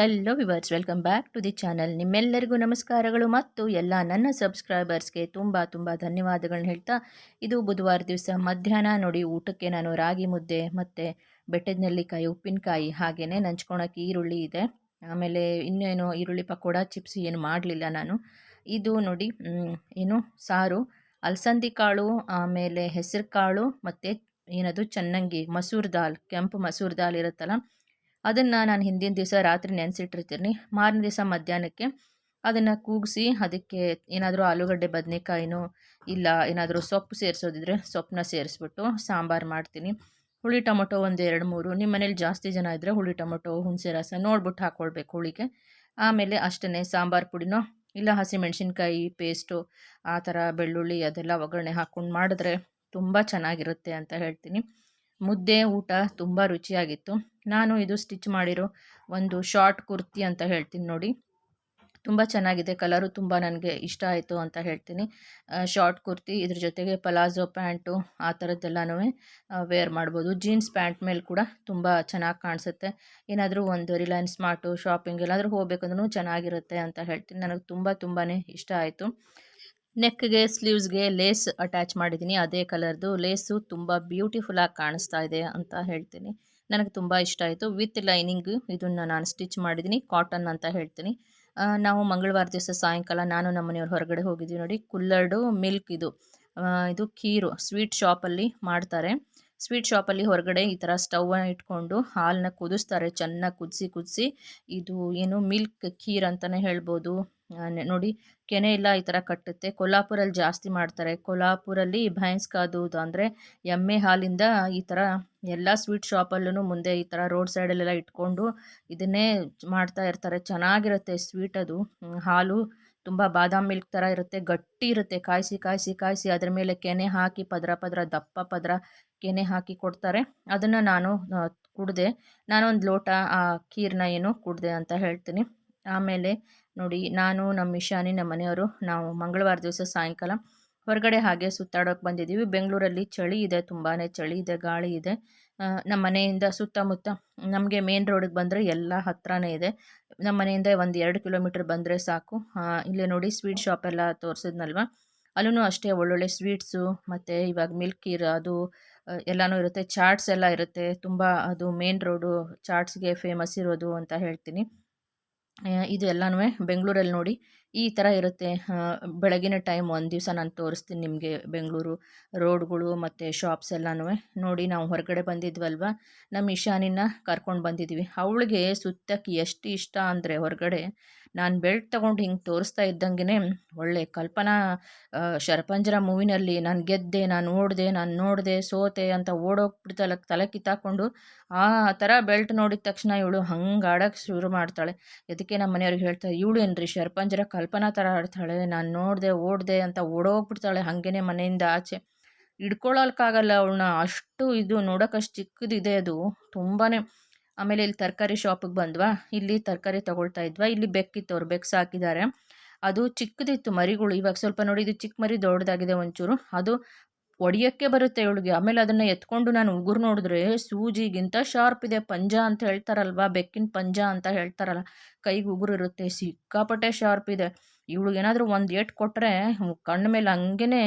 Hello viewers welcome back to the channel ನಿಮ್ಮೆಲ್ಲರಿಗೂ ನಮಸ್ಕಾರಗಳು ಮತ್ತು ಎಲ್ಲ ನನ್ನ ಸಬ್ಸ್ಕ್ರೈಬರ್ಸ್ಗೆ ತುಂಬ ತುಂಬ ಧನ್ಯವಾದಗಳನ್ನ ಹೇಳ್ತಾ, ಇದು ಬುಧವಾರ ದಿವಸ ಮಧ್ಯಾಹ್ನ. ನೋಡಿ, ಊಟಕ್ಕೆ ನಾನು ರಾಗಿ ಮುದ್ದೆ ಮತ್ತು ಬೆಟ್ಟದ ನೆಲ್ಲಿಕಾಯಿ ಉಪ್ಪಿನಕಾಯಿ ಹಾಗೆಯೇ ನಂಚ್ಕೊಳಕ್ಕೆ ಈರುಳ್ಳಿ ಇದೆ. ಆಮೇಲೆ ಇನ್ನೇನು ಈರುಳ್ಳಿ ಪಕೋಡ, ಚಿಪ್ಸ್ ಏನು ಮಾಡಲಿಲ್ಲ ನಾನು. ಇದು ನೋಡಿ ಏನು ಸಾರು, ಅಲಸಂದಿ ಕಾಳು, ಆಮೇಲೆ ಹೆಸರು ಕಾಳು ಮತ್ತು ಏನದು, ಚೆನ್ನಂಗಿ, ಮಸೂರ್ ದಾಲ್, ಕೆಂಪು ಮಸೂರ್ ದಾಲ್ ಇರುತ್ತಲ್ಲ ಅದನ್ನು ನಾನು ಹಿಂದಿನ ದಿವಸ ರಾತ್ರಿ ನೆನೆಸಿಟ್ಟಿರ್ತೀನಿ. ಮಾರನೇ ದಿವಸ ಮಧ್ಯಾಹ್ನಕ್ಕೆ ಅದನ್ನು ಕೂಗಿಸಿ ಅದಕ್ಕೆ ಏನಾದರೂ ಆಲೂಗಡ್ಡೆ, ಬದನೆಕಾಯಿನೋ ಇಲ್ಲ ಏನಾದರೂ ಸೊಪ್ಪು ಸೇರಿಸೋದಿದ್ರೆ ಸೊಪ್ಪನ್ನ ಸೇರಿಸ್ಬಿಟ್ಟು ಸಾಂಬಾರು ಮಾಡ್ತೀನಿ. ಹುಳಿ ಟೊಮೊಟೊ ಒಂದು ಎರಡು ಮೂರು. ನಿಮ್ಮ ಮನೇಲಿ ಜಾಸ್ತಿ ಜನ ಇದ್ದರೆ ಹುಳಿ ಟೊಮೊಟೊ, ಹುಣಸೆ ರಸ ನೋಡ್ಬಿಟ್ಟು ಹಾಕ್ಕೊಳ್ಬೇಕು ಹುಳಿಗೆ. ಆಮೇಲೆ ಅಷ್ಟೇ ಸಾಂಬಾರು ಪುಡಿನೋ ಇಲ್ಲ ಹಸಿಮೆಣ್ಸಿನ್ಕಾಯಿ ಪೇಸ್ಟು, ಆ ಥರ ಬೆಳ್ಳುಳ್ಳಿ ಅದೆಲ್ಲ ಒಗ್ಗರಣೆ ಹಾಕ್ಕೊಂಡು ಮಾಡಿದ್ರೆ ತುಂಬ ಚೆನ್ನಾಗಿರುತ್ತೆ ಅಂತ ಹೇಳ್ತೀನಿ. ಮುದ್ದೆ ಊಟ ತುಂಬ ರುಚಿಯಾಗಿತ್ತು. ನಾನು ಇದು ಸ್ಟಿಚ್ ಮಾಡಿರೋ ಒಂದು ಶಾರ್ಟ್ ಕುರ್ತಿ ಅಂತ ಹೇಳ್ತೀನಿ ನೋಡಿ. ತುಂಬ ಚೆನ್ನಾಗಿದೆ, ಕಲರು ತುಂಬ ನನಗೆ ಇಷ್ಟ ಆಯಿತು ಅಂತ ಹೇಳ್ತೀನಿ. ಶಾರ್ಟ್ ಕುರ್ತಿ, ಇದ್ರ ಜೊತೆಗೆ ಪಲಾಜೋ ಪ್ಯಾಂಟು, ಆ ಥರದ್ದೆಲ್ಲನೂ ವೇರ್ ಮಾಡ್ಬೋದು. ಜೀನ್ಸ್ ಪ್ಯಾಂಟ್ ಮೇಲೆ ಕೂಡ ತುಂಬ ಚೆನ್ನಾಗಿ ಕಾಣಿಸುತ್ತೆ. ಏನಾದರೂ ಒಂದು ರಿಲಯನ್ಸ್ ಮಾರ್ಟು ಶಾಪಿಂಗ್ ಎಲ್ಲಾದರೂ ಹೋಗ್ಬೇಕಂದ್ರೂ ಚೆನ್ನಾಗಿರುತ್ತೆ ಅಂತ ಹೇಳ್ತೀನಿ. ನನಗೆ ತುಂಬ ತುಂಬಾ ಇಷ್ಟ ಆಯಿತು. ನೆಕ್ಗೆ ಸ್ಲೀವ್ಸ್ಗೆ ಲೇಸ್ ಅಟ್ಯಾಚ್ ಮಾಡಿದ್ದೀನಿ. ಅದೇ ಕಲರ್ದು ಲೇಸು ತುಂಬ ಬ್ಯೂಟಿಫುಲ್ಲಾಗಿ ಕಾಣಿಸ್ತಾ ಇದೆ ಅಂತ ಹೇಳ್ತೀನಿ. ನನಗೆ ತುಂಬ ಇಷ್ಟ ಆಯಿತು. ವಿತ್ ಲೈನಿಂಗ್ ಇದನ್ನು ನಾನು ಸ್ಟಿಚ್ ಮಾಡಿದ್ದೀನಿ, ಕಾಟನ್ ಅಂತ ಹೇಳ್ತೀನಿ. ನಾವು ಮಂಗಳವಾರ ದಿವಸ ಸಾಯಂಕಾಲ ನಾನು ನಮ್ಮ ಮನೆಯವ್ರು ಹೊರಗಡೆ ಹೋಗಿದ್ದೀವಿ ನೋಡಿ, ಕುಲ್ಲರ್ಡು ಮಿಲ್ಕ್ ಇದು. ಇದು ಖೀರು ಸ್ವೀಟ್ ಶಾಪಲ್ಲಿ ಮಾಡ್ತಾರೆ. ಸ್ವೀಟ್ ಶಾಪಲ್ಲಿ ಹೊರಗಡೆ ಈ ಥರ ಸ್ಟವ್ನ ಇಟ್ಕೊಂಡು ಹಾಲನ್ನ ಕುದಿಸ್ತಾರೆ. ಚೆನ್ನಾಗಿ ಕುದಿಸಿ ಕುದಿಸಿ ಇದು ಏನು ಮಿಲ್ಕ್ ಖೀರ್ ಅಂತಲೇ ಹೇಳ್ಬೋದು. ನೋಡಿ ಕೆನೆ ಎಲ್ಲ ಈ ಥರ ಕಟ್ಟುತ್ತೆ. ಕೊಲ್ಹಾಪುರಲ್ಲಿ ಜಾಸ್ತಿ ಮಾಡ್ತಾರೆ. ಕೊಲ್ಹಾಪುರಲ್ಲಿ ಭೈನ್ಸ್ ಕಾದುದು ಅಂದರೆ ಎಮ್ಮೆ ಹಾಲಿಂದ ಈ ಥರ ಎಲ್ಲ ಸ್ವೀಟ್ ಶಾಪಲ್ಲೂ ಮುಂದೆ ಈ ಥರ ರೋಡ್ ಸೈಡಲ್ಲೆಲ್ಲ ಇಟ್ಕೊಂಡು ಇದನ್ನೇ ಮಾಡ್ತಾ ಇರ್ತಾರೆ. ಚೆನ್ನಾಗಿರುತ್ತೆ ಸ್ವೀಟ್ ಅದು. ಹಾಲು ತುಂಬ ಬಾದಾಮ್ ಮಿಲ್ಕ್ ಥರ ಇರುತ್ತೆ, ಗಟ್ಟಿ ಇರುತ್ತೆ. ಕಾಯಿಸಿ ಕಾಯಿಸಿ ಕಾಯಿಸಿ ಅದ್ರ ಮೇಲೆ ಕೆನೆ ಹಾಕಿ, ಪದರ ಪದರ, ದಪ್ಪ ಪದರ ಕೆನೆ ಹಾಕಿ ಕೊಡ್ತಾರೆ. ಅದನ್ನು ನಾನು ಕುಡಿದೆ. ನಾನೊಂದು ಲೋಟ, ಆ, ಖೀರ್ನ ಏನು ಕುಡಿದೆ ಅಂತ ಹೇಳ್ತೀನಿ. ಆಮೇಲೆ ನೋಡಿ, ನಾನು ನಮ್ಮ ಇಶಾನಿ, ನಮ್ಮ ಮನೆಯವರು, ನಾವು ಮಂಗಳವಾರ ದಿವಸ ಸಾಯಂಕಾಲ ಹೊರಗಡೆ ಹಾಗೆ ಸುತ್ತಾಡೋಕೆ ಬಂದಿದ್ದೀವಿ. ಬೆಂಗಳೂರಲ್ಲಿ ಚಳಿ ಇದೆ ತುಂಬಾ ಚಳಿ ಇದೆ, ಗಾಳಿ ಇದೆ. ನಮ್ಮ ಮನೆಯಿಂದ ಸುತ್ತಮುತ್ತ ನಮಗೆ ಮೇನ್ ರೋಡಿಗೆ ಬಂದರೆ ಎಲ್ಲ ಹತ್ರನೇ ಇದೆ. ನಮ್ಮ ಮನೆಯಿಂದ ಒಂದು ಎರಡು ಕಿಲೋಮೀಟ್ರ್ ಬಂದರೆ ಸಾಕು. ಇಲ್ಲೇ ನೋಡಿ ಸ್ವೀಟ್ ಎಲ್ಲ ತೋರಿಸಿದ್ನಲ್ವ? ಅಲ್ಲೂ ಅಷ್ಟೇ ಒಳ್ಳೊಳ್ಳೆ ಸ್ವೀಟ್ಸು ಮತ್ತು ಇವಾಗ ಮಿಲ್ಕ್ ಇರ ಅದು ಎಲ್ಲನೂ ಇರುತ್ತೆ. ಚಾಟ್ಸ್ ಎಲ್ಲ ಇರುತ್ತೆ. ತುಂಬ ಅದು ಮೇನ್ ರೋಡು ಚಾಟ್ಸ್ಗೆ ಫೇಮಸ್ ಇರೋದು ಅಂತ ಹೇಳ್ತೀನಿ. ಇದು ಎಲ್ಲನೂ ಬೆಂಗಳೂರಲ್ಲಿ ನೋಡಿ. ಈ ಥರ ಇರುತ್ತೆ. ಬೆಳಗಿನ ಟೈಮ್ ಒಂದು ದಿವಸ ನಾನು ತೋರಿಸ್ತೀನಿ ನಿಮಗೆ ಬೆಂಗಳೂರು ರೋಡ್ಗಳು ಮತ್ತು ಶಾಪ್ಸ್ ಎಲ್ಲನೂ ನೋಡಿ, ನಾವು ಹೊರಗಡೆ ಬಂದಿದ್ವಲ್ವ? ನಮ್ಮ ಇಶಾನಿನ ಕರ್ಕೊಂಡು ಬಂದಿದ್ದೀವಿ ಅವಳಿಗೆ ಸುತ್ತಕ್ಕೆ ಎಷ್ಟು ಇಷ್ಟ ಅಂದರೆ ಹೊರಗಡೆ ನಾನು ಬೆಲ್ಟ್ ತಗೊಂಡು ಹಿಂಗೆ ತೋರಿಸ್ತಾ ಇದ್ದಂಗೆ ಒಳ್ಳೆ ಕಲ್ಪನಾ ಶರಪಂಜರ ಮೂವಿನಲ್ಲಿ ನಾನು ಗೆದ್ದೆ, ನಾನು ಓಡಿದೆ, ನಾನು ನೋಡಿದೆ, ಸೋತೆ ಅಂತ ಓಡೋಗ್ಬಿಡ್ತಲ್ಲ ತಲೆ ಕಿತ್ತಾಕೊಂಡು ಆ ಥರ ಬೆಲ್ಟ್ ನೋಡಿದ ತಕ್ಷಣ ಇವಳು ಹಂಗೆ ಆಡೋಕ್ಕೆ ಶುರು ಮಾಡ್ತಾಳೆ. ಅದಕ್ಕೆ ನಮ್ಮ ಮನೆಯವ್ರಿಗೆ ಹೇಳ್ತಾರೆ ಇವಳು ಏನ್ರಿ ಶರಪಂಜರ ಕಲ್ಪನಾ ಥರ ಆಡ್ತಾಳೆ, ನಾನು ನೋಡಿದೆ, ಓಡಿದೆ ಅಂತ ಓಡೋಗ್ಬಿಡ್ತಾಳೆ ಹಾಗೇನೆ ಮನೆಯಿಂದ ಆಚೆ. ಹಿಡ್ಕೊಳ್ಳೋಕ್ಕಾಗಲ್ಲ ಅವಳನ್ನ, ಅಷ್ಟು ಇದು ನೋಡೋಕ್ಕಷ್ಟು ಚಿಕ್ಕದಿದೆ ಅದು ತುಂಬಾ ಆಮೇಲೆ ಇಲ್ಲಿ ತರಕಾರಿ ಶಾಪಿಗೆ ಬಂದ್ವಾ? ಇಲ್ಲಿ ತರಕಾರಿ ತಗೊಳ್ತಾ ಇದ್ವಾ? ಇಲ್ಲಿ ಬೆಕ್ಕಿತ್ತು ಅವ್ರು ಬೆಕ್ಕು ಸಾಕಿದ್ದಾರೆ ಅದು ಚಿಕ್ಕದಿತ್ತು ಮರಿಗಳು. ಇವಾಗ ಸ್ವಲ್ಪ ನೋಡಿ, ಇದು ಚಿಕ್ಕ ಮರಿ ದೊಡ್ಡದಾಗಿದೆ ಒಂಚೂರು. ಅದು ಒಡೆಯೋಕ್ಕೆ ಬರುತ್ತೆ ಇವಳಿಗೆ. ಆಮೇಲೆ ಅದನ್ನು ಎತ್ಕೊಂಡು ನಾನು ಉಗುರು ನೋಡಿದ್ರೆ, ಸೂಜಿಗಿಂತ ಶಾರ್ಪ್ ಇದೆ, ಪಂಜ ಅಂತ ಹೇಳ್ತಾರಲ್ವಾ, ಬೆಕ್ಕಿನ ಪಂಜ ಅಂತ ಹೇಳ್ತಾರಲ್ಲ, ಕೈಗೆ ಉಗುರು ಇರುತ್ತೆ, ಸಿಕ್ಕಾಪಟ್ಟೆ ಶಾರ್ಪ್ ಇದೆ. ಏನಾದರೂ ಒಂದು ಏಟ್ ಕೊಟ್ಟರೆ ಕಣ್ಣ ಮೇಲೆ ಹಂಗೇನೆ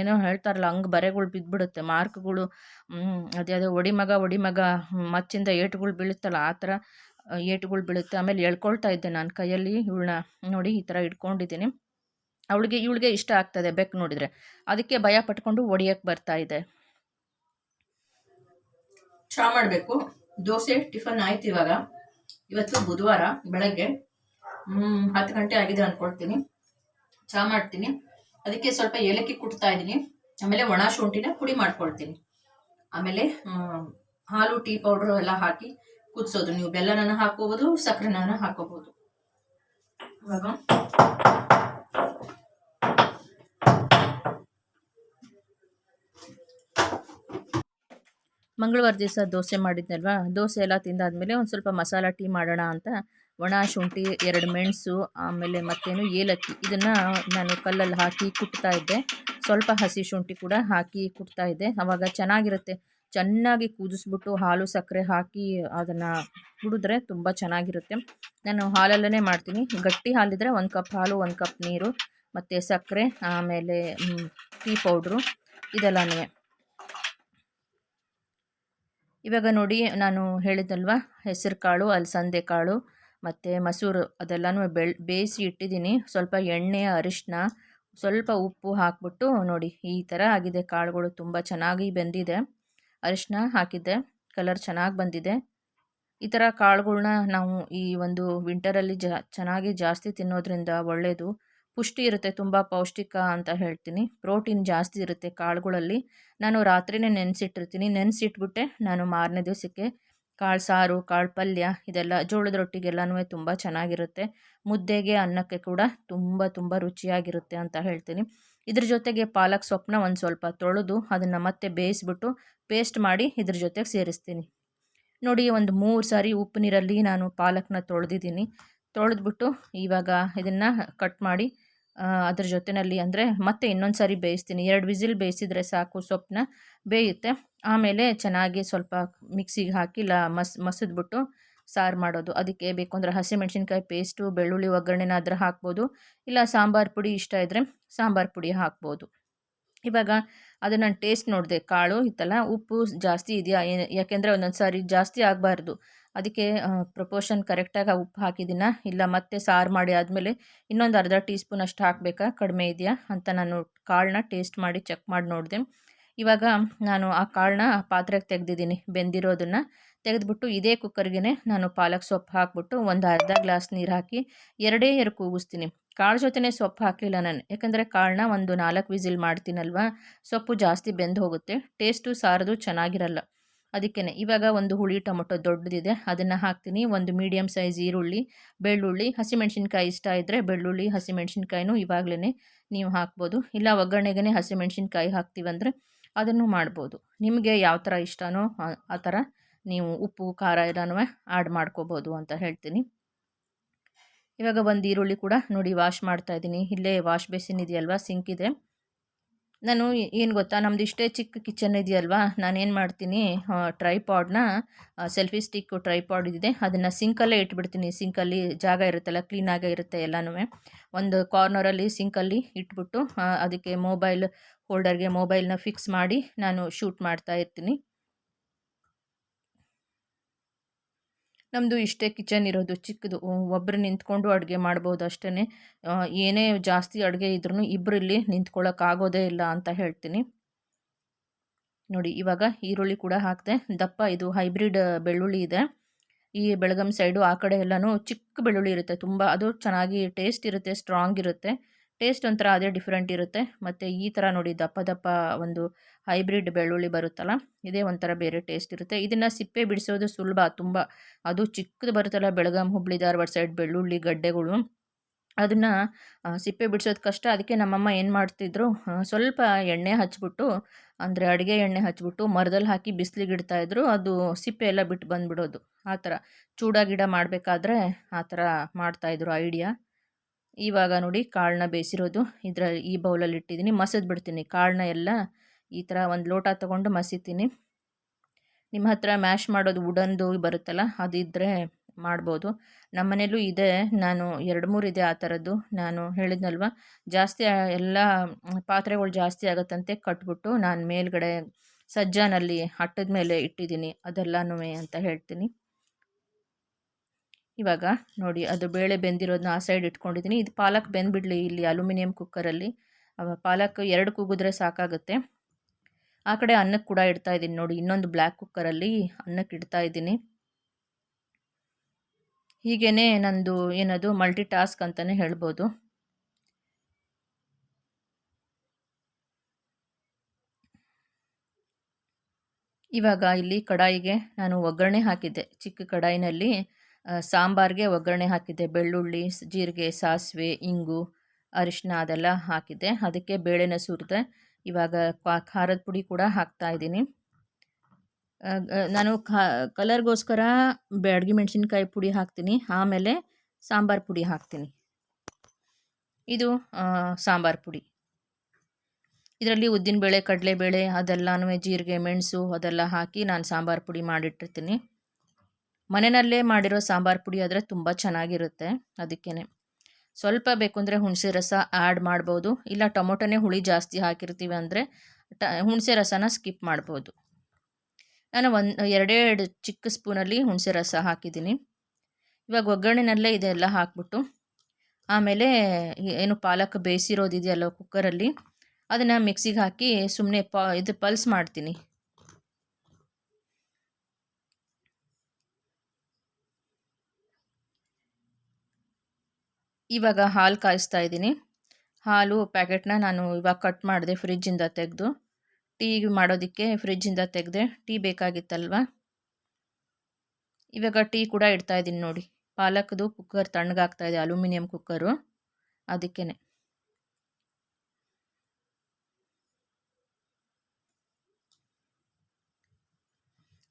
ಏನೋ ಹೇಳ್ತಾರಲ್ಲ, ಹಂಗೆ ಬರೆಗಳು ಬಿದ್ದುಬಿಡುತ್ತೆ ಮಾರ್ಕ್ಗಳು ಅದೇ ಅದೇ, ಒಡಿ ಮಗ ಒಡಿ ಮಗ ಮಚ್ಚಿಂದ ಏಟುಗಳು ಬೀಳುತ್ತಲ್ಲ, ಆ ಥರ, ಏಟುಗಳು ಬೀಳುತ್ತೆ. ಆಮೇಲೆ ಎಳ್ಕೊಳ್ತಾ ಇದ್ದೆ ನಾನು ಕೈಯಲ್ಲಿ ಇವಳನ್ನ ನೋಡಿ ಈ ಥರ ಇಟ್ಕೊಂಡಿದ್ದೀನಿ. ಅವಳಿಗೆ ಇವಳಿಗೆ ಇಷ್ಟ ಆಗ್ತದೆ ಬೆಕ್ಕು ನೋಡಿದ್ರೆ. ಅದಕ್ಕೆ ಭಯ ಪಟ್ಕೊಂಡು ಒಡಿಯಕ್ ಬರ್ತಾ ಇದೆ. ಚಾ ಮಾಡಬೇಕು. ದೋಸೆ, ಟಿಫನ್ ಆಯ್ತು ಇವಾಗ. ಇವತ್ತು ಬುಧವಾರ, ಬೆಳಗ್ಗೆ. ಹತ್ತು ಗಂಟೆ ಆಗಿದೆ ಅಂದ್ಕೊಳ್ತೀನಿ ಚಾ ಮಾಡ್ತೀನಿ. ಅದಕ್ಕೆ ಸ್ವಲ್ಪ ಏಲಕ್ಕಿ ಕುಟ್ತಾ ಇದ್ದೀನಿ. ಆಮೇಲೆ ಒಣ ಶುಂಠಿನ ಪುಡಿ ಮಾಡ್ಕೊಳ್ತೀನಿ. ಆಮೇಲೆ ಹಾಲು, ಟೀ ಪೌಡರ್ ಎಲ್ಲ ಹಾಕಿ ಕುದಿಸೋದು. ನೀವು ಬೆಲ್ಲನ ಹಾಕೋಬೋದು ಸಕ್ಕರೆನ ಹಾಕೋಬೋದು ಇವಾಗ ಮಂಗಳವಾರ ದಿವಸ ದೋಸೆ ಮಾಡಿದ್ನಲ್ವಾ? ದೋಸೆ ಎಲ್ಲ ತಿಂದಾದಮೇಲೆ ಒಂದು ಸ್ವಲ್ಪ ಮಸಾಲ ಟೀ ಮಾಡೋಣ ಅಂತ ಒಣ, ಶುಂಠಿ, ಎರಡು ಮೆಣಸು, ಆಮೇಲೆ ಮತ್ತೇನು ಏಲಕ್ಕಿ. ಇದನ್ನು ನಾನು ಕಲ್ಲಲ್ಲಿ ಹಾಕಿ ಕುಟ್ತಾ ಇದ್ದೆ. ಸ್ವಲ್ಪ ಹಸಿ ಶುಂಠಿ ಕೂಡ ಹಾಕಿ ಕುಟ್ತಾ ಇದ್ದೆ. ಆವಾಗ ಚೆನ್ನಾಗಿರುತ್ತೆ. ಚೆನ್ನಾಗಿ ಕುದಿಸ್ಬಿಟ್ಟು ಹಾಲು ಸಕ್ಕರೆ ಹಾಕಿ ಅದನ್ನು ಕುಡಿದ್ರೆ ತುಂಬ ಚೆನ್ನಾಗಿರುತ್ತೆ. ನಾನು ಹಾಲಲ್ಲೇ ಮಾಡ್ತೀನಿ. ಗಟ್ಟಿ ಹಾಲಿದ್ರೆ ಒಂದು ಕಪ್ ಹಾಲು, ಒಂದು ಕಪ್ ನೀರು, ಮತ್ತು ಸಕ್ಕರೆ, ಆಮೇಲೆ ಟೀ ಪೌಡ್ರು ಇದೆಲ್ಲನೂ. ಇವಾಗ ನೋಡಿ ನಾನು ಹೇಳಿದ್ದಲ್ವ, ಹೆಸರು ಕಾಳು ಅಲಸಂದೆ ಕಾಳು, ಮತ್ತು ಮೊಸರು ಅದೆಲ್ಲನೂ ಬೆಳ್, ಬೇಯಿಸಿ ಇಟ್ಟಿದ್ದೀನಿ. ಸ್ವಲ್ಪ ಎಣ್ಣೆ ಅರಿಶಿನ ಸ್ವಲ್ಪ ಉಪ್ಪು ಹಾಕ್ಬಿಟ್ಟು ನೋಡಿ ಈ ಥರ ಆಗಿದೆ. ಕಾಳುಗಳು ತುಂಬ ಚೆನ್ನಾಗಿ ಬೆಂದಿದೆ. ಅರಿಶಿನ ಹಾಕಿದ್ದೆ, ಕಲರ್ ಚೆನ್ನಾಗಿ ಬಂದಿದೆ. ಈ ಥರ ಕಾಳುಗಳ್ನ ನಾವು ಈ ಒಂದು ವಿಂಟರಲ್ಲಿ ಜಾ, ಚೆನ್ನಾಗಿ ಜಾಸ್ತಿ ತಿನ್ನೋದ್ರಿಂದ ಒಳ್ಳೆಯದು ಪುಷ್ಟಿ ಇರುತ್ತೆ, ತುಂಬ ಪೌಷ್ಟಿಕ ಅಂತ ಹೇಳ್ತೀನಿ. ಪ್ರೋಟೀನ್ ಜಾಸ್ತಿ ಇರುತ್ತೆ ಕಾಳುಗಳಲ್ಲಿ. ನಾನು ರಾತ್ರಿನೇ ನೆನೆಸಿಟ್ಟಿರ್ತೀನಿ. ನೆನೆಸಿಟ್ಬಿಟ್ಟೆ ನಾನು ಮಾರನೇ ದಿವಸಕ್ಕೆ. ಕಾಳು ಸಾರು, ಕಾಳು ಪಲ್ಯ, ಇದೆಲ್ಲ ಜೋಳದ ರೊಟ್ಟಿಗೆಲ್ಲನೂ ತುಂಬ ಚೆನ್ನಾಗಿರುತ್ತೆ. ಮುದ್ದೆಗೆ ಅನ್ನಕ್ಕೆ ಕೂಡ ತುಂಬ ತುಂಬ ರುಚಿಯಾಗಿರುತ್ತೆ ಅಂತ ಹೇಳ್ತೀನಿ. ಇದ್ರ ಜೊತೆಗೆ ಪಾಲಕ್ ಸೊಪ್ಪನ್ನ ಒಂದು ಸ್ವಲ್ಪ ತೊಳೆದು ಅದನ್ನು ಮತ್ತೆ ಬೇಯಿಸ್ಬಿಟ್ಟು ಪೇಸ್ಟ್ ಮಾಡಿ ಇದ್ರ ಜೊತೆಗೆ ಸೇರಿಸ್ತೀನಿ. ನೋಡಿ, ಒಂದು ಮೂರು ಸಾರಿ ಉಪ್ಪು ನೀರಲ್ಲಿ ನಾನು ಪಾಲಕ್ನ ತೊಳೆದಿದ್ದೀನಿ. ತೊಳೆದ್ಬಿಟ್ಟು ಇವಾಗ ಇದನ್ನು ಕಟ್ ಮಾಡಿ ಅದ್ರ ಜೊತೆಯಲ್ಲಿ ಅಂದರೆ ಮತ್ತೆ ಇನ್ನೊಂದು ಸಾರಿ ಬೇಯಿಸ್ತೀನಿ. ಎರಡು ವಿಸಿಲ್ ಬೇಯಿಸಿದರೆ ಸಾಕು ಸೊಪ್ಪನ್ನ ಬೇಯುತ್ತೆ. ಆಮೇಲೆ ಚೆನ್ನಾಗಿ ಸ್ವಲ್ಪ ಮಿಕ್ಸಿಗೆ ಹಾಕಿ ಲ ಮಸ್, ಮಸಿದ್ಬಿಟ್ಟು ಸಾರು ಮಾಡೋದು. ಅದಕ್ಕೆ ಬೇಕು ಅಂದರೆ ಹಸಿಮೆಣ್ಸಿನ್ಕಾಯಿ ಪೇಸ್ಟು, ಬೆಳ್ಳುಳ್ಳಿ ಒಗ್ಗರಣೆನ ಅದ್ರ ಹಾಕ್ಬೋದು. ಇಲ್ಲ ಸಾಂಬಾರು ಪುಡಿ ಇಷ್ಟ ಇದ್ದರೆ ಸಾಂಬಾರು ಪುಡಿ ಹಾಕ್ಬೋದು. ಇವಾಗ ಅದು ಟೇಸ್ಟ್ ನೋಡಿದೆ, ಕಾಳು ಇತ್ತಲ್ಲ, ಉಪ್ಪು ಜಾಸ್ತಿ ಇದೆಯಾ ಯಾಕೆಂದರೆ ಒಂದೊಂದು ಸಾರಿ ಜಾಸ್ತಿ ಆಗಬಾರ್ದು. ಅದಕ್ಕೆ ಪ್ರಪೋರ್ಷನ್ ಕರೆಕ್ಟಾಗಿ ಉಪ್ಪು ಹಾಕಿದ್ದೀನ? ಇಲ್ಲ, ಮತ್ತೆ ಸಾರು ಮಾಡಿ ಆದಮೇಲೆ ಇನ್ನೊಂದು ಅರ್ಧ ಟೀ ಸ್ಪೂನ್ ಅಷ್ಟು ಹಾಕಬೇಕಾ? ಕಡಿಮೆ ಇದೆಯಾ? ಅಂತ ನಾನು ಕಾಳನ್ನ ಟೇಸ್ಟ್ ಮಾಡಿ ಚೆಕ್ ಮಾಡಿ ನೋಡಿದೆ. ಇವಾಗ ನಾನು ಆ ಕಾಳನ್ನ ಪಾತ್ರೆಗೆ ತೆಗೆದಿದ್ದೀನಿ, ಬೆಂದಿರೋದನ್ನು. ತೆಗೆದುಬಿಟ್ಟು ಇದೇ ಕುಕ್ಕರ್ಗೆ ನಾನು ಪಾಲಕ್ ಸೊಪ್ಪು ಹಾಕ್ಬಿಟ್ಟು ಒಂದು ಅರ್ಧ ಗ್ಲಾಸ್ ನೀರು ಹಾಕಿ ಎರಡೇ ಎರಡು ಕೂಗಿಸ್ತೀನಿ. ಕಾಳು ಜೊತೆನೇ ಸೊಪ್ಪು ಹಾಕಲಿಲ್ಲ ನಾನು. ಯಾಕಂದರೆ ಕಾಳನ್ನ ಒಂದು ನಾಲ್ಕು ವಿಸಿಲ್ ಮಾಡ್ತೀನಲ್ವ? ಸೊಪ್ಪು ಜಾಸ್ತಿ ಬೆಂದು ಹೋಗುತ್ತೆ. ಟೇಸ್ಟು ಸಾರದು ಚೆನ್ನಾಗಿರಲ್ಲ. ಅದಕ್ಕೇ ಇವಾಗ ಒಂದು ಹುಳಿ ಟೊಮೊಟೊ ದೊಡ್ಡದಿದೆ. ಅದನ್ನು ಹಾಕ್ತೀನಿ. ಒಂದು ಮೀಡಿಯಮ್ ಸೈಜ್ ಈರುಳ್ಳಿ, ಬೆಳ್ಳುಳ್ಳಿ, ಹಸಿಮೆಣ್ಸಿನ್ಕಾಯಿ ಇಷ್ಟ ಇದ್ದರೆ ಬೆಳ್ಳುಳ್ಳಿ, ಹಸಿಮೆಣ್ಸಿನ್ಕಾಯಿನೂ ಇವಾಗಲೇ ನೀವು ಹಾಕ್ಬೋದು. ಇಲ್ಲ ಒಗ್ಗರಣೆಗೆ ಹಸಿಮೆಣ್ಸಿನ್ಕಾಯಿ ಹಾಕ್ತೀವಂದರೆ ಅದನ್ನು ಮಾಡ್ಬೋದು. ನಿಮಗೆ ಯಾವ ಥರ ಇಷ್ಟನೋ ಆ ಥರ ನೀವು ಉಪ್ಪು, ಖಾರ ಎಲ್ಲನೂ ಆ್ಯಡ್ ಮಾಡ್ಕೋಬೋದು ಅಂತ ಹೇಳ್ತೀನಿ. ಇವಾಗ ಒಂದು ಈರುಳ್ಳಿ ಕೂಡ ನೋಡಿ ವಾಶ್ ಮಾಡ್ತಾ ಇದ್ದೀನಿ. ಇಲ್ಲೇ ವಾಶ್ ಬೇಸಿನ್ ಇದೆಯಲ್ವ? ಸಿಂಕ್ ಇದೆ. ನಾನು ಏನು ಗೊತ್ತಾ? ನಮ್ಮದು ಇಷ್ಟೇ ಚಿಕ್ಕ ಕಿಚನ್ ಇದೆಯಲ್ವಾ? ನಾನೇನು ಮಾಡ್ತೀನಿ ಟ್ರೈಪಾಡ್ನ ಸೆಲ್ಫಿ ಸ್ಟಿಕ್ಕು ಟ್ರೈಪಾಡ್ ಇದೆ. ಅದನ್ನು ಸಿಂಕಲ್ಲೇ ಇಟ್ಬಿಡ್ತೀನಿ. ಸಿಂಕಲ್ಲಿ ಜಾಗ ಇರುತ್ತಲ್ಲ, ಕ್ಲೀನಾಗೇ ಇರುತ್ತೆ ಎಲ್ಲನೂ ಒಂದು ಕಾರ್ನರಲ್ಲಿ ಸಿಂಕಲ್ಲಿ ಇಟ್ಬಿಟ್ಟು ಅದಕ್ಕೆ ಮೊಬೈಲ್ ಹೋಲ್ಡರ್ಗೆ ಮೊಬೈಲ್ನ ಫಿಕ್ಸ್ ಮಾಡಿ ನಾನು ಶೂಟ್ ಮಾಡ್ತಾ ಇರ್ತೀನಿ. ನಮ್ಮದು ಇಷ್ಟೇ ಕಿಚನ್ ಇರೋದು, ಚಿಕ್ಕದು. ಒಬ್ಬರು ನಿಂತ್ಕೊಂಡು ಅಡುಗೆ ಮಾಡ್ಬೋದು ಅಷ್ಟೇ ಏನೇ ಜಾಸ್ತಿ ಅಡುಗೆ ಇದ್ರೂ ಇಬ್ಬರಲ್ಲಿ ನಿಂತ್ಕೊಳ್ಳೋಕ್ಕಾಗೋದೇ ಇಲ್ಲ ಅಂತ ಹೇಳ್ತೀನಿ. ನೋಡಿ, ಇವಾಗ ಈರುಳ್ಳಿ ಕೂಡ ಹಾಕಿದೆ. ದಪ್ಪ ಇದು ಹೈಬ್ರಿಡ್ ಬೆಳ್ಳುಳ್ಳಿ ಇದೆ. ಈ ಬೆಳಗಂ ಸೈಡು ಆ ಕಡೆ ಎಲ್ಲನೂ ಚಿಕ್ಕ ಬೆಳ್ಳುಳ್ಳಿ ಇರುತ್ತೆ ತುಂಬ. ಅದು ಚೆನ್ನಾಗಿ ಟೇಸ್ಟ್ ಇರುತ್ತೆ, ಸ್ಟ್ರಾಂಗ್ ಇರುತ್ತೆ. ಟೇಸ್ಟ್ ಒಂಥರ ಅದೇ ಡಿಫ್ರೆಂಟ್ ಇರುತ್ತೆ. ಮತ್ತು ಈ ಥರ ನೋಡಿ ದಪ್ಪ ದಪ್ಪ ಒಂದು ಹೈಬ್ರಿಡ್ ಬೆಳ್ಳುಳ್ಳಿ ಬರುತ್ತಲ್ಲ, ಇದೇ ಒಂಥರ ಬೇರೆ ಟೇಸ್ಟ್ ಇರುತ್ತೆ. ಇದನ್ನು ಸಿಪ್ಪೆ ಬಿಡಿಸೋದು ಸುಲಭ ತುಂಬ. ಅದು ಚಿಕ್ಕದು ಬರುತ್ತಲ್ಲ, ಬೆಳಗಾಂ, ಹುಬ್ಳಿ, ಧಾರವಾಡ ಸೈಡ್ ಬೆಳ್ಳುಳ್ಳಿ ಗಡ್ಡೆಗಳು. ಅದನ್ನು ಸಿಪ್ಪೆ ಬಿಡಿಸೋದು ಕಷ್ಟ. ಅದಕ್ಕೆ ನಮ್ಮಮ್ಮ ಏನು ಮಾಡ್ತಿದ್ರು ಸ್ವಲ್ಪ ಎಣ್ಣೆ ಹಚ್ಬಿಟ್ಟು, ಅಂದರೆ ಅಡುಗೆ ಎಣ್ಣೆ ಹಚ್ಬಿಟ್ಟು ಮರದಲ್ಲಿ ಹಾಕಿ ಬಿಸಿಲಿಗೆ ಇಡ್ತಾಯಿದ್ರು ಅದು ಸಿಪ್ಪೆ ಎಲ್ಲ ಬಿಟ್ಟು ಬಂದುಬಿಡೋದು. ಆ ಥರ. ಚೂಡ ಗಿಡ ಮಾಡಬೇಕಾದ್ರೆ ಆ ಥರ ಮಾಡ್ತಾಯಿದ್ರು ಐಡಿಯಾ. ಇವಾಗ ನೋಡಿ ಕಾಳನ್ನ ಬೇಯಿಸಿರೋದು. ಇದರ ಈ ಬೌಲಲ್ಲಿ ಇಟ್ಟಿದ್ದೀನಿ. ಮಸದ್ ಬಿಡ್ತೀನಿ ಕಾಳನ್ನ ಎಲ್ಲ. ಈ ಥರ ಒಂದು ಲೋಟ ತೊಗೊಂಡು ಮಸಿತೀನಿ. ನಿಮ್ಮ ಹತ್ರ ಮ್ಯಾಶ್ ಮಾಡೋದು ವುಡನ್ದು ಬರುತ್ತಲ್ಲ ಅದಿದ್ದರೆ ಮಾಡ್ಬೋದು. ನಮ್ಮ ಮನೇಲೂ ಇದೆ. ನಾನು ಎರಡು ಮೂರು ಇದೆ ಆ ಥರದ್ದು. ನಾನು ಹೇಳಿದ್ನಲ್ವ, ಜಾಸ್ತಿ ಎಲ್ಲ ಪಾತ್ರೆಗಳು ಜಾಸ್ತಿ ಆಗುತ್ತಂತೆ ಕಟ್ಬಿಟ್ಟು ನಾನು ಮೇಲ್ಗಡೆ ಸಜ್ಜಾನಲ್ಲಿ ಹಟ್ಟದ ಮೇಲೆ ಇಟ್ಟಿದ್ದೀನಿ. ಅದೆಲ್ಲನೂ ಅಂತ ಹೇಳ್ತೀನಿ. ಇವಾಗ ನೋಡಿ ಅದು ಬೇಳೆ ಬೆಂದಿರೋದನ್ನ ಆ ಸೈಡ್ ಇಟ್ಕೊಂಡಿದ್ದೀನಿ. ಇದು ಪಾಲಕ್ ಬೆಂದ್ಬಿಡಲಿ ಇಲ್ಲಿ ಅಲ್ಯೂಮಿನಿಯಂ ಕುಕ್ಕರಲ್ಲಿ ಪಾಲಕ್ ಎರಡು ಕೂಗಿದ್ರೆ ಸಾಕಾಗುತ್ತೆ. ಆ ಕಡೆ ಅನ್ನಕ್ಕೆ ಕೂಡ ಇಡ್ತಾ ಇದ್ದೀನಿ ನೋಡಿ, ಇನ್ನೊಂದು ಬ್ಲ್ಯಾಕ್ ಕುಕ್ಕರಲ್ಲಿ ಅನ್ನಕ್ಕೆ ಇಡ್ತಾ ಇದ್ದೀನಿ. ಹೀಗೇ ನಂದು ಏನದು ಮಲ್ಟಿ ಟಾಸ್ಕ್ ಅಂತಲೇ ಹೇಳ್ಬೋದು. ಇವಾಗ ಇಲ್ಲಿ ಕಡಾಯಿಗೆ ನಾನು ಒಗ್ಗರಣೆ ಹಾಕಿದ್ದೆ ಚಿಕ್ಕ ಕಡಾಯಿನಲ್ಲಿ. ಸಾಂಬಾರಿಗೆ ಒಗ್ಗರಣೆ ಹಾಕಿದ್ದೆ, ಬೆಳ್ಳುಳ್ಳಿ ಜೀರಿಗೆ, ಸಾಸಿವೆ, ಇಂಗು ಅರಿಶಿನ ಅದೆಲ್ಲ ಹಾಕಿದ್ದೆ. ಅದಕ್ಕೆ ಬೇಳೆನ ಸುರಿದೆ. ಇವಾಗ ಖಾರದ ಪುಡಿ ಕೂಡ ಹಾಕ್ತಾ ಇದ್ದೀನಿ. ನಾನು ಕಲರ್ಗೋಸ್ಕರ ಬೆಡ್ಗಿ ಮೆಣಸಿನ್ಕಾಯಿ ಪುಡಿ ಹಾಕ್ತೀನಿ. ಆಮೇಲೆ ಸಾಂಬಾರು ಪುಡಿ ಹಾಕ್ತೀನಿ. ಇದು ಸಾಂಬಾರು ಪುಡಿ. ಇದರಲ್ಲಿ ಉದ್ದಿನಬೇಳೆ, ಕಡಲೆಬೇಳೆ ಅದೆಲ್ಲನೂ ಜೀರಿಗೆ, ಮೆಣಸು ಅದೆಲ್ಲ ಹಾಕಿ ನಾನು ಸಾಂಬಾರು ಪುಡಿ ಮಾಡಿಟ್ಟಿರ್ತೀನಿ. ಮನೆಯಲ್ಲೇ ಮಾಡಿರೋ ಸಾಂಬಾರು ಪುಡಿ ಆದರೆ ತುಂಬ ಚೆನ್ನಾಗಿರುತ್ತೆ ಅದಕ್ಕೇ ಸ್ವಲ್ಪ ಬೇಕು ಅಂದರೆ ಹುಣಸೆ ರಸ ಆ್ಯಡ್ ಮಾಡ್ಬೋದು. ಇಲ್ಲ ಟೊಮೊಟೊನೇ ಹುಳಿ ಜಾಸ್ತಿ ಹಾಕಿರ್ತೀವಿ ಅಂದರೆ ಟ, ಹುಣಸೆ ರಸನ ಸ್ಕಿಪ್ ಮಾಡ್ಬೋದು. ನಾನು ಒಂದು ಎರಡೇ ಎರಡು ಚಿಕ್ಕ ಸ್ಪೂನಲ್ಲಿ ಹುಣಸೆ ರಸ ಹಾಕಿದ್ದೀನಿ. ಇವಾಗ ಒಗ್ಗರಣೆನಲ್ಲೇ ಇದೆಲ್ಲ ಹಾಕ್ಬಿಟ್ಟು, ಆಮೇಲೆ ಏನು ಪಾಲಕ್ ಬೇಯಿಸಿರೋದಿದೆಯಲ್ಲ ಕುಕ್ಕರಲ್ಲಿ ಅದನ್ನು ಮಿಕ್ಸಿಗೆ ಹಾಕಿ ಸುಮ್ಮನೆ ಪ, ಇದು ಪಲ್ಸ್ ಮಾಡ್ತೀನಿ. ಇವಾಗ ಹಾಲು ಕಾಯಿಸ್ತಾ ಇದ್ದೀನಿ. ಹಾಲು ಪ್ಯಾಕೆಟ್ನ ನಾನು ಇವಾಗ ಕಟ್ ಮಾಡಿದೆ ಫ್ರಿಜ್ಜಿಂದ ತೆಗೆದು. ಟೀ ಮಾಡೋದಕ್ಕೆ ಫ್ರಿಜ್ಜಿಂದ ತೆಗೆದೆ. ಟೀ ಬೇಕಾಗಿತ್ತಲ್ವ? ಇವಾಗ ಟೀ ಕೂಡ ಇಡ್ತಾ ಇದ್ದೀನಿ ನೋಡಿ. ಪಾಲಕ್ದು ಕುಕ್ಕರ್ ತಣ್ಣಗಾಗ್ತಾ ಇದೆ, ಅಲ್ಯೂಮಿನಿಯಂ ಕುಕ್ಕರು. ಅದಕ್ಕೇ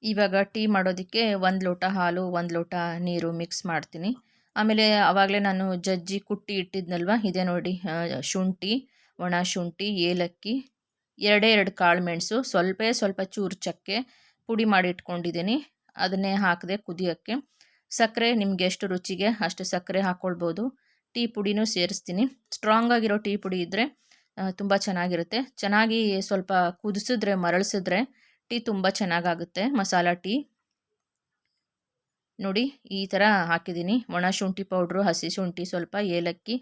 ಇವಾಗ ಟೀ ಮಾಡೋದಕ್ಕೆ ಒಂದು ಲೋಟ ಹಾಲು, ಒಂದು ಲೋಟ ನೀರು ಮಿಕ್ಸ್ ಮಾಡ್ತೀನಿ. ಆಮೇಲೆ ಆವಾಗಲೇ ನಾನು ಜಜ್ಜಿ ಕುಟ್ಟಿ ಇಟ್ಟಿದ್ನಲ್ವ? ಇದೆ ನೋಡಿ ಶುಂಠಿ, ಒಣ ಶುಂಠಿ, ಏಲಕ್ಕಿ, ಎರಡೇ ಎರಡು ಕಾಳು ಮೆಣಸು, ಸ್ವಲ್ಪ ಸ್ವಲ್ಪ ಚೂರು ಚಕ್ಕೆ ಪುಡಿ ಮಾಡಿ ಇಟ್ಕೊಂಡಿದ್ದೀನಿ. ಅದನ್ನೇ ಹಾಕಿದೆ ಕುದಿಯೋಕ್ಕೆ. ಸಕ್ಕರೆ ನಿಮ್ಗೆ ಎಷ್ಟು ರುಚಿಗೆ ಅಷ್ಟು ಸಕ್ಕರೆ ಹಾಕ್ಕೊಳ್ಬೋದು ಟೀ ಪುಡಿನೂ ಸೇರಿಸ್ತೀನಿ. ಸ್ಟ್ರಾಂಗ್ ಆಗಿರೋ ಟೀ ಪುಡಿ ಇದ್ದರೆ ತುಂಬ ಚೆನ್ನಾಗಿರುತ್ತೆ. ಚೆನ್ನಾಗಿ ಸ್ವಲ್ಪ ಕುದಿಸಿದ್ರೆ, ಮರಳಿಸಿದ್ರೆ ಟೀ ತುಂಬ ಚೆನ್ನಾಗಾಗುತ್ತೆ. ಮಸಾಲ ಟೀ. ನೋಡಿ, ಈ ಥರ ಹಾಕಿದ್ದೀನಿ. ಒಣ ಶುಂಠಿ ಪೌಡ್ರು, ಹಸಿ ಶುಂಠಿ, ಸ್ವಲ್ಪ ಏಲಕ್ಕಿ,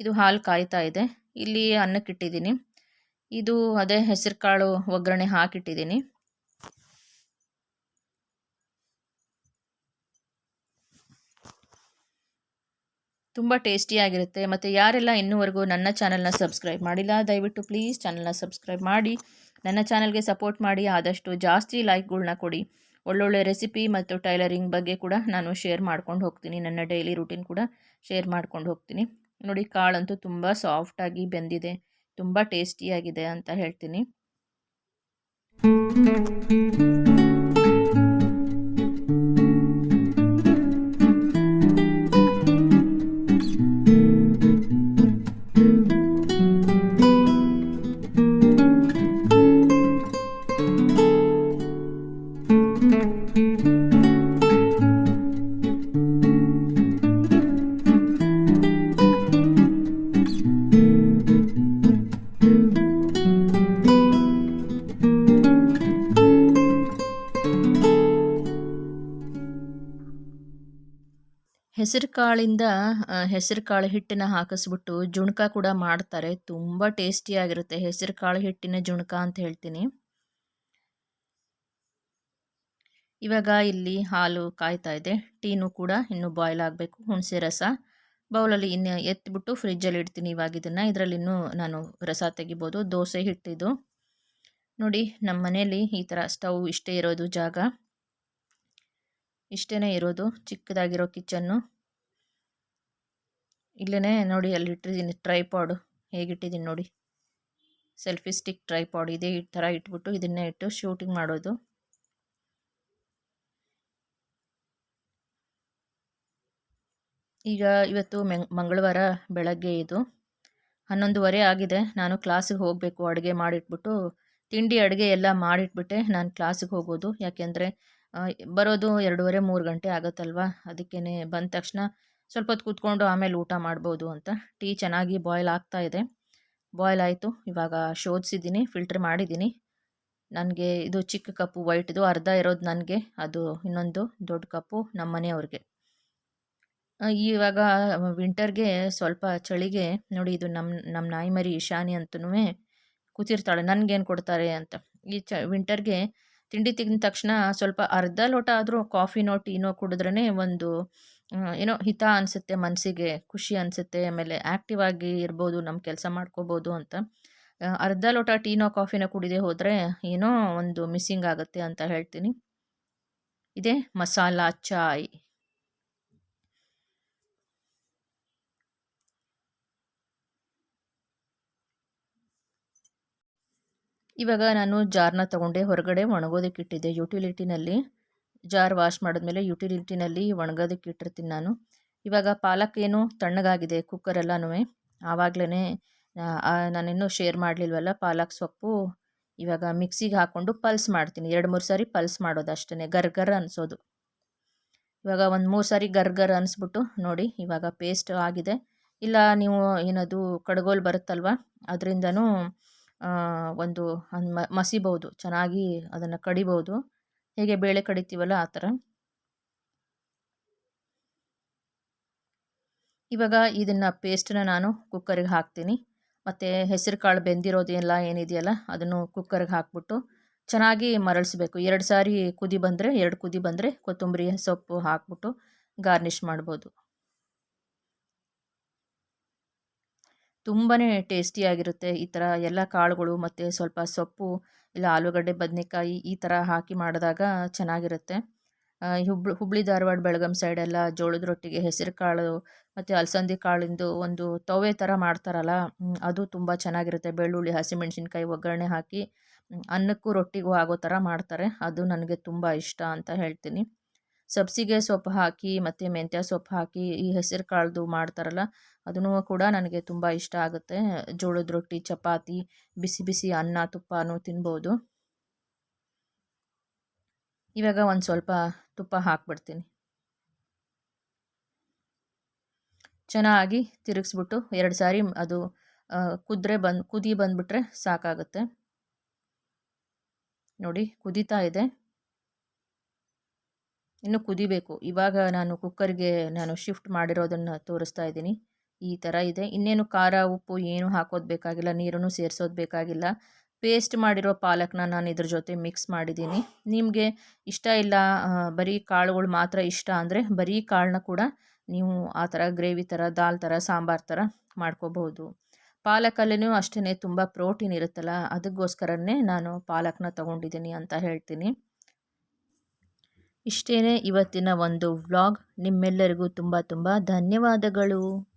ಇದು ಹಾಲು ಕಾಯ್ತಾ ಇದೆ. ಇಲ್ಲಿ ಅನ್ನಕ್ಕಿಟ್ಟಿದ್ದೀನಿ. ಇದು ಅದೇ ಹೆಸರು ಕಾಳು ಒಗ್ಗರಣೆ ಹಾಕಿಟ್ಟಿದ್ದೀನಿ. ತುಂಬ ಟೇಸ್ಟಿಯಾಗಿರುತ್ತೆ ಮತ್ತು ಯಾರೆಲ್ಲ ಇನ್ನೂವರೆಗೂ ನನ್ನ ಚಾನಲ್ನ ಸಬ್ಸ್ಕ್ರೈಬ್ ಮಾಡಿಲ್ಲ, ದಯವಿಟ್ಟು ಪ್ಲೀಸ್ ಚಾನಲ್ನ ಸಬ್ಸ್ಕ್ರೈಬ್ ಮಾಡಿ. ನನ್ನ ಚಾನಲ್ಗೆ ಸಪೋರ್ಟ್ ಮಾಡಿ, ಆದಷ್ಟು ಜಾಸ್ತಿ ಲೈಕ್ಗಳನ್ನ ಕೊಡಿ. ಒಳ್ಳೊಳ್ಳೆ ರೆಸಿಪಿ ಮತ್ತು ಟೈಲರಿಂಗ್ ಬಗ್ಗೆ ಕೂಡ ನಾನು ಶೇರ್ ಮಾಡ್ಕೊಂಡು ಹೋಗ್ತೀನಿ. ನನ್ನ ಡೈಲಿ ರೂಟೀನ್ ಕೂಡ ಶೇರ್ ಮಾಡ್ಕೊಂಡು ಹೋಗ್ತೀನಿ. ನೋಡಿ, ಕಾಳಂತೂ ತುಂಬ ಸಾಫ್ಟಾಗಿ ಬೆಂದಿದೆ. ತುಂಬ ಟೇಸ್ಟಿಯಾಗಿದೆ ಅಂತ ಹೇಳ್ತೀನಿ. ಹೆಸರು ಕಾಳಿಂದ ಹೆಸರು ಕಾಳು ಹಿಟ್ಟನ್ನ ಹಾಕಿಸ್ಬಿಟ್ಟು ಜುಣಕ ಕೂಡ ಮಾಡ್ತಾರೆ. ತುಂಬ ಟೇಸ್ಟಿಯಾಗಿರುತ್ತೆ ಹೆಸರು ಕಾಳು ಹಿಟ್ಟಿನ ಜುಣಕ ಅಂತ ಹೇಳ್ತೀನಿ. ಇವಾಗ ಇಲ್ಲಿ ಹಾಲು ಕಾಯ್ತಾ ಇದೆ. ಟೀನು ಕೂಡ ಇನ್ನೂ ಬಾಯ್ಲ್ ಆಗಬೇಕು, ಹುಣಸೆ ರಸ. ಬೌಲಲ್ಲಿ ಇನ್ನು ಎತ್ತಿಬಿಟ್ಟು ಫ್ರಿಜ್ಜಲ್ಲಿ ಇಡ್ತೀನಿ ಇವಾಗ ಇದನ್ನು. ಇದರಲ್ಲಿ ಇನ್ನೂ ನಾನು ರಸ ತೆಗಿಬೋದು. ದೋಸೆ ಹಿಟ್ಟಿದು. ನೋಡಿ, ನಮ್ಮ ಮನೆಯಲ್ಲಿ ಈ ಥರ ಸ್ಟವ್ ಇಷ್ಟೇ ಇರೋದು ಜಾಗ. ಇಷ್ಟೇ ಇರೋದು ಚಿಕ್ಕದಾಗಿರೋ ಕಿಚನ್ನು. ಇಲ್ಲೇ ನೋಡಿ ಅಲ್ಲಿ ಇಟ್ಟಿದ್ದೀನಿ ಟ್ರೈಪಾಡು ಹೇಗಿಟ್ಟಿದ್ದೀನಿ ನೋಡಿ. ಸೆಲ್ಫಿ ಸ್ಟಿಕ್ ಟ್ರೈಪಾಡ್ ಇದೇ ಈ ಥರ ಇಟ್ಬಿಟ್ಟು ಇದನ್ನೇ ಇಟ್ಟು ಶೂಟಿಂಗ್ ಮಾಡೋದು. ಈಗ ಇವತ್ತು ಮಂಗಳವಾರ ಬೆಳಗ್ಗೆ ಇದು. ಹನ್ನೊಂದುವರೆ ಆಗಿದೆ. ನಾನು ಕ್ಲಾಸಿಗೆ ಹೋಗಬೇಕು, ಅಡುಗೆ ಮಾಡಿಟ್ಬಿಟ್ಟು. ತಿಂಡಿ, ಅಡುಗೆ ಎಲ್ಲ ಮಾಡಿಟ್ಬಿಟ್ಟೆ. ನಾನು ಕ್ಲಾಸಿಗೆ ಹೋಗೋದು. ಯಾಕೆಂದರೆ ಬರೋದು ಎರಡೂವರೆ ಮೂರು ಗಂಟೆ ಆಗುತ್ತಲ್ವ? ಅದಕ್ಕೇ ಬಂದ ತಕ್ಷಣ ಸ್ವಲ್ಪ ಹೊತ್ತು ಕೂತ್ಕೊಂಡು ಆಮೇಲೆ ಊಟ ಮಾಡ್ಬೋದು ಅಂತ. ಟೀ ಚೆನ್ನಾಗಿ ಬಾಯ್ಲ್ ಆಗ್ತಾ ಇದೆ. ಬಾಯ್ಲ್ ಆಯಿತು. ಇವಾಗ ಶೋಧಿಸಿದ್ದೀನಿ, ಫಿಲ್ಟ್ರ್ ಮಾಡಿದ್ದೀನಿ. ನನಗೆ ಇದು ಚಿಕ್ಕ ಕಪ್ಪು, ವೈಟ್ದು ಅರ್ಧ ಇರೋದು ನನಗೆ. ಅದು ಇನ್ನೊಂದು ದೊಡ್ಡ ಕಪ್ಪು ನಮ್ಮ ಮನೆಯವ್ರಿಗೆ ಇವಾಗ ವಿಂಟರ್ಗೆ ಸ್ವಲ್ಪ ಚಳಿಗೆ ನೋಡಿ ಇದು ನಮ್ಮ ನಮ್ಮ ನಾಯಿ ಮರಿ ಇಶಾನಿ ಅಂತನೂ ಕೂತಿರ್ತಾಳೆ. ನನಗೇನು ಕೊಡ್ತಾರೆ ಅಂತ. ಈ ಚ, ವಿಂಟರ್ಗೆ ತಿಂಡಿ ತಿಂದ ತಕ್ಷಣ ಸ್ವಲ್ಪ ಅರ್ಧ ಲೋಟ ಆದರೂ ಕಾಫಿನೋ, ಟೀನೋ ಕುಡಿದ್ರೇ ಒಂದು ಏನೋ ಹಿತ ಅನಿಸುತ್ತೆ ಮನಸ್ಸಿಗೆ ಖುಷಿ ಅನಿಸುತ್ತೆ, ಆಮೇಲೆ ಆ್ಯಕ್ಟಿವ್ ಆಗಿ ಇರ್ಬೋದು ನಮ್ಮ ಕೆಲಸ ಮಾಡ್ಕೋಬೋದು ಅಂತ. ಅರ್ಧ ಲೋಟ ಟೀನೋ, ಕಾಫಿನ ಕುಡಿದೇ ಹೋದರೆ ಏನೋ ಒಂದು ಮಿಸ್ಸಿಂಗ್ ಆಗುತ್ತೆ ಅಂತ ಹೇಳ್ತೀನಿ. ಇದೇ ಮಸಾಲ ಚಾಯ್. ಇವಾಗ ನಾನು ಜಾರ್ನ ತಗೊಂಡೆ ಹೊರಗಡೆ ಒಣಗೋದಕ್ಕೆ ಇಟ್ಟಿದ್ದೆ ಯುಟಿಲಿಟಿನಲ್ಲಿ ಜಾರ್ ವಾಶ್ ಮಾಡಿದ್ಮೇಲೆ ಯುಟಿಲಿಟಿನಲ್ಲಿ ಒಣಗೋದಕ್ಕೆ ಇಟ್ಟಿರ್ತೀನಿ ನಾನು. ಇವಾಗ ಪಾಲಕ್ ಏನು ತಣ್ಣಗಾಗಿದೆ ಕುಕ್ಕರೆಲ್ಲನೂ ಆವಾಗಲೇ ನಾನಿನ್ನೂ ಶೇರ್ ಮಾಡಲಿಲ್ವಲ್ಲ ಪಾಲಕ್ ಸೊಪ್ಪು. ಇವಾಗ ಮಿಕ್ಸಿಗೆ ಹಾಕ್ಕೊಂಡು ಪಲ್ಸ್ ಮಾಡ್ತೀನಿ. ಎರಡು, ಮೂರು ಸಾರಿ ಪಲ್ಸ್ ಮಾಡೋದು ಅಷ್ಟೇ ಗರ್ಗರ್ ಅನಿಸೋದು. ಇವಾಗ ಒಂದು ಮೂರು ಸಾರಿ ಗರ್ಗರ್ ಅನಿಸ್ಬಿಟ್ಟು ನೋಡಿ, ಇವಾಗ ಪೇಸ್ಟ್ ಆಗಿದೆ. ಇಲ್ಲ, ನೀವು ಏನದು ಕಡ್ಗೋಲು ಬರುತ್ತಲ್ವ? ಅದರಿಂದನೂ ಒಂದು ಮಸಿಬೋದು. ಚೆನ್ನಾಗಿ ಅದನ್ನು ಕಡಿಬೋದು. ಹೇಗೆ ಬೇಳೆ ಕಡಿತೀವಲ್ಲ ಆ ಥರ. ಇವಾಗ ಇದನ್ನು ಪೇಸ್ಟನ್ನ ನಾನು ಕುಕ್ಕರಿಗೆ ಹಾಕ್ತೀನಿ. ಮತ್ತು ಹೆಸರು ಕಾಳು ಬೆಂದಿರೋದೆಲ್ಲ ಏನಿದೆಯಲ್ಲ, ಅದನ್ನು ಕುಕ್ಕರ್ಗೆ ಹಾಕ್ಬಿಟ್ಟು ಚೆನ್ನಾಗಿ ಮರಳಿಸ್ಬೇಕು. ಎರಡು ಸಾರಿ ಕುದಿ ಬಂದರೆ, ಎರಡು ಕುದಿ ಬಂದರೆ ಕೊತ್ತಂಬರಿ, ಸೊಪ್ಪು ಹಾಕ್ಬಿಟ್ಟು ಗಾರ್ನಿಷ್ ಮಾಡ್ಬೋದು. ತುಂಬಾ ಟೇಸ್ಟಿಯಾಗಿರುತ್ತೆ ಈ ಥರ ಎಲ್ಲ ಕಾಳುಗಳು ಮತ್ತು ಸ್ವಲ್ಪ ಸೊಪ್ಪು ಇಲ್ಲ ಆಲೂಗಡ್ಡೆ, ಬದನೆಕಾಯಿ ಈ ಥರ ಹಾಕಿ ಮಾಡಿದಾಗ ಚೆನ್ನಾಗಿರುತ್ತೆ. ಹುಬ್ಳಿ ಹುಬ್ಳಿ, ಧಾರವಾಡ, ಬೆಳಗಾಂ ಸೈಡೆಲ್ಲ ಜೋಳದ ರೊಟ್ಟಿಗೆ ಹೆಸರು ಕಾಳು ಮತ್ತು ಅಲಸಂದಿ ಕಾಳಿಂದು ಒಂದು ತವೆ ಥರ ಮಾಡ್ತಾರಲ್ಲ ಅದು ತುಂಬ ಚೆನ್ನಾಗಿರುತ್ತೆ. ಬೆಳ್ಳುಳ್ಳಿ, ಹಸಿಮೆಣ್ಸಿನ್ಕಾಯಿ ಒಗ್ಗರಣೆ ಹಾಕಿ ಅನ್ನಕ್ಕೂ ರೊಟ್ಟಿಗೂ ಆಗೋ ಥರ ಮಾಡ್ತಾರೆ. ಅದು ನನಗೆ ತುಂಬ ಇಷ್ಟ ಅಂತ ಹೇಳ್ತೀನಿ. ಸಬ್ಸಿಗೆ ಸೊಪ್ಪು ಹಾಕಿ, ಮತ್ತು ಮೆಂತ್ಯ ಸೊಪ್ಪು ಹಾಕಿ ಈ ಹೆಸರು ಕಾಳ್ದು ಮಾಡ್ತಾರಲ್ಲ, ಅದನ್ನು ಕೂಡ ನನಗೆ ತುಂಬ ಇಷ್ಟ ಆಗುತ್ತೆ. ಜೋಳದ ರೊಟ್ಟಿ, ಚಪಾತಿ, ಬಿಸಿ ಬಿಸಿ ಅನ್ನ, ತುಪ್ಪನೂ ತಿನ್ಬೋದು. ಇವಾಗ ಒಂದು ಸ್ವಲ್ಪ ತುಪ್ಪ ಹಾಕ್ಬಿಡ್ತೀನಿ. ಚೆನ್ನಾಗಿ ತಿರುಗಿಸ್ಬಿಟ್ಟು ಎರಡು ಸಾರಿ ಅದು ಕುದ್ರೆ ಬಂದು, ಕುದಿ ಬಂದುಬಿಟ್ರೆ ಸಾಕಾಗುತ್ತೆ. ನೋಡಿ, ಕುದೀತಾ ಇದೆ. ಇನ್ನು ಕುದಿಬೇಕು. ಇವಾಗ ನಾನು ಕುಕ್ಕರ್ಗೆ ನಾನು ಶಿಫ್ಟ್ ಮಾಡಿರೋದನ್ನು ತೋರಿಸ್ತಾ ಇದ್ದೀನಿ. ಈ ಥರ ಇದೆ. ಇನ್ನೇನು ಖಾರ, ಉಪ್ಪು ಏನು ಹಾಕೋದು ಬೇಕಾಗಿಲ್ಲ. ನೀರನ್ನು ಸೇರಿಸೋದು ಬೇಕಾಗಿಲ್ಲ. ಪೇಸ್ಟ್ ಮಾಡಿರೋ ಪಾಲಕ್ನ ನಾನು ಇದ್ರ ಜೊತೆ ಮಿಕ್ಸ್ ಮಾಡಿದ್ದೀನಿ. ನಿಮಗೆ ಇಷ್ಟ ಇಲ್ಲ ಬರೀ ಕಾಳುಗಳು ಮಾತ್ರ ಇಷ್ಟ ಅಂದರೆ ಬರೀ ಕಾಳನ್ನ ಕೂಡ ನೀವು ಆ ಥರ ಗ್ರೇವಿ ಥರ ದಾಲ್ ಥರ ಸಾಂಬಾರು ಥರ ಮಾಡ್ಕೋಬಹುದು. ಪಾಲಕಲ್ಲೂ ಅಷ್ಟೇ ತುಂಬ ಪ್ರೋಟೀನ್ ಇರುತ್ತಲ್ಲ, ಅದಕ್ಕೋಸ್ಕರನೇ ನಾನು ಪಾಲಕ್ನ ತಗೊಂಡಿದ್ದೀನಿ ಅಂತ ಹೇಳ್ತೀನಿ. ಇಷ್ಟೇ ಇವತ್ತಿನ ಒಂದು ವ್ಲಾಗ್. ನಿಮ್ಮೆಲ್ಲರಿಗೂ ತುಂಬ ತುಂಬ ಧನ್ಯವಾದಗಳು.